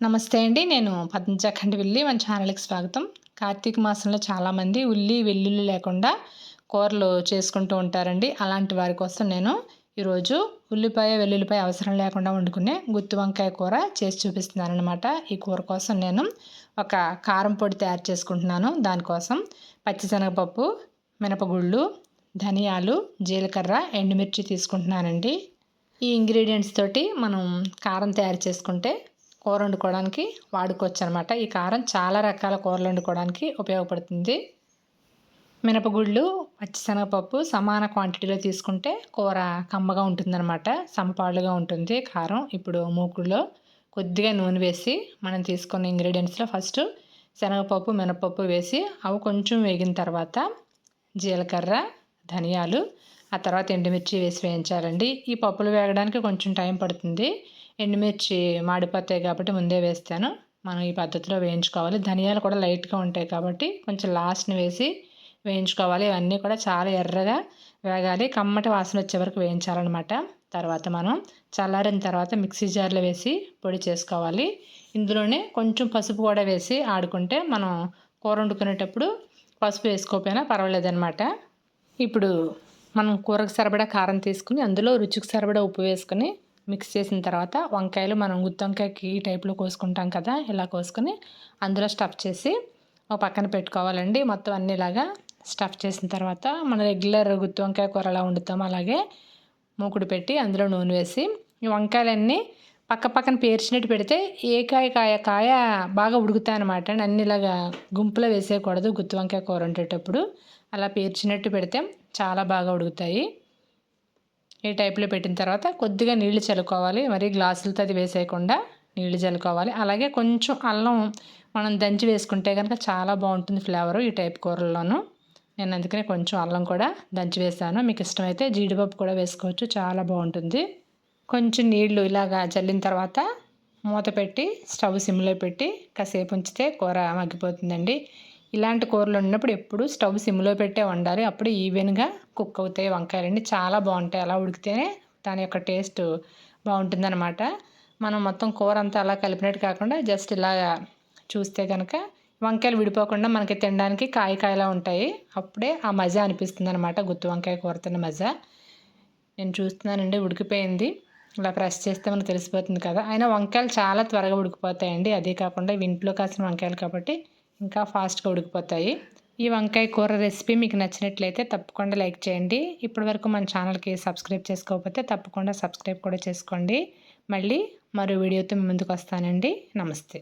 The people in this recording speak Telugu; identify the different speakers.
Speaker 1: నమస్తే అండి. నేను పద్మజాఖండి వెళ్ళి మన ఛానల్కి స్వాగతం. కార్తీక మాసంలో చాలామంది ఉల్లి వెల్లుల్లి లేకుండా కూరలు చేసుకుంటూ ఉంటారండి. అలాంటి వారి కోసం నేను ఈరోజు ఉల్లిపాయ వెల్లుల్లిపాయ అవసరం లేకుండా వండుకునే గుత్తి వంకాయ కూర చేసి చూపిస్తున్నాను అనమాట ఈ కూర కోసం నేను ఒక కారం పొడి తయారు చేసుకుంటున్నాను. దానికోసం పచ్చిశనగపప్పు మినపగుళ్ళు ధనియాలు జీలకర్ర ఎండుమిర్చి తీసుకుంటున్నానండి. ఈ ఇంగ్రీడియంట్స్ తోటి మనం కారం తయారు చేసుకుంటే కూర వండుకోవడానికి వాడుకోవచ్చు అనమాట ఈ కారం చాలా రకాల కూరలు వండుకోవడానికి ఉపయోగపడుతుంది. మినపగుళ్ళు పచ్చిశనగపప్పు సమాన క్వాంటిటీలో తీసుకుంటే కూర కమ్మగా ఉంటుందన్నమాట సమపాలుగా ఉంటుంది కారం. ఇప్పుడు మూకుడులో కొద్దిగా నూనె వేసి మనం తీసుకున్న ఇంగ్రీడియంట్స్లో ఫస్ట్ శనగపప్పు మినపప్పు వేసి అవి కొంచెం వేగిన తర్వాత జీలకర్ర ధనియాలు ఆ తర్వాత ఎండుమిర్చి వేసి వేయించాలండి. ఈ పప్పులు వేగడానికి కొంచెం టైం పడుతుంది. ఎండుమిర్చి మాడిపోతాయి కాబట్టి ముందే వేస్తాను. మనం ఈ పద్ధతిలో వేయించుకోవాలి. ధనియాలు కూడా లైట్గా ఉంటాయి కాబట్టి కొంచెం లాస్ట్ని వేసి వేయించుకోవాలి. ఇవన్నీ కూడా చాలా ఎర్రగా వేగాలి. కమ్మటి వాసన వచ్చే వరకు వేయించాలన్నమాట. తర్వాత మనం చల్లారిన తర్వాత మిక్సీ జార్లో వేసి పొడి చేసుకోవాలి. ఇందులోనే కొంచెం పసుపు కూడా వేసి ఆడుకుంటే మనం కూర వండుకునేటప్పుడు పసుపు వేసుకోకపోయినా పర్వాలేదన్నమాట. ఇప్పుడు మనం కూరకు సరిపడా కారం తీసుకుని అందులో రుచికి సరిపడా ఉప్పు వేసుకొని మిక్స్ చేసిన తర్వాత వంకాయలు మనం గుత్తి వంకాయకి ఈ టైప్లో కోసుకుంటాం కదా ఇలా కోసుకొని అందులో స్టఫ్ చేసి ఒక పక్కన పెట్టుకోవాలండి. మొత్తం అన్ని ఇలాగా స్టఫ్ చేసిన తర్వాత మన రెగ్యులర్ గుత్తి వంకాయ కూర ఎలా వండుతాం. అలాగే మూకుడు పెట్టి అందులో నూనె వేసి ఈ వంకాయలన్నీ పక్క పక్కన పేర్చినట్టు పెడితే ఏ కాయ కాయ కాయ బాగా ఉడుకుతాయి అనమాట అన్ని ఇలాగా గుంపులో వేసేయకూడదు గుత్తి వంకాయ కూర వండేటప్పుడు. అలా పేర్చినట్టు పెడితే చాలా బాగా ఉడుకుతాయి. ఈ టైప్లో పెట్టిన తర్వాత కొద్దిగా నీళ్ళు చల్లుకోవాలి. మరి గ్లాసులతో అది వేసేయకుండా నీళ్ళు చల్లుకోవాలి. అలాగే కొంచెం అల్లం మనం దంచి వేసుకుంటే కనుక చాలా బాగుంటుంది ఫ్లేవర్ ఈ టైప్ కూరల్లోనూ. నేను అందుకనే కొంచెం అల్లం కూడా దంచి వేసాను. మీకు ఇష్టమైతే జీడిపప్పు కూడా వేసుకోవచ్చు. చాలా బాగుంటుంది. కొంచెం నీళ్ళు ఇలాగా చల్లిన తర్వాత మూత పెట్టి స్టవ్ సిమ్లో పెట్టి కాసేపు ఉంచితే కూర మగ్గిపోతుందండి. ఇలాంటి కూరలు ఉన్నప్పుడు ఎప్పుడు స్టవ్ సిమ్లో పెట్టే వండాలి. అప్పుడు ఈవెన్గా కుక్ అవుతాయి వంకాయలండి. చాలా బాగుంటాయి. అలా ఉడికితేనే దాని యొక్క టేస్ట్ బాగుంటుందన్నమాట. మనం మొత్తం కూర అంతా అలా కలిపినట్టు కాకుండా జస్ట్ ఇలా చూస్తే కనుక వంకాయలు విడిపోకుండా మనకి తినడానికి కాయ కాయలా ఉంటాయి. అప్పుడే ఆ మజా అనిపిస్తుంది అనమాట గుత్తి వంకాయ కూర తిన్న మజా. నేను చూస్తున్నానండి. ఉడికిపోయింది. ఇలా ప్రెస్ చేస్తే మనకు తెలిసిపోతుంది కదా. అయినా వంకాయలు చాలా త్వరగా ఉడికిపోతాయండి. అదే కాకుండా ఇంట్లో కాసిన వంకాయలు కాబట్టి ఇంకా ఫాస్ట్గా ఉడికిపోతాయి. ఈ వంకాయ కూర రెసిపీ మీకు నచ్చినట్లయితే తప్పకుండా లైక్ చేయండి. ఇప్పటివరకు మన ఛానల్కి సబ్స్క్రైబ్ చేసుకోకపోతే తప్పకుండా సబ్స్క్రైబ్ కూడా చేసుకోండి. మళ్ళీ మరో వీడియోతో ముందుకు వస్తానండి. నమస్తే.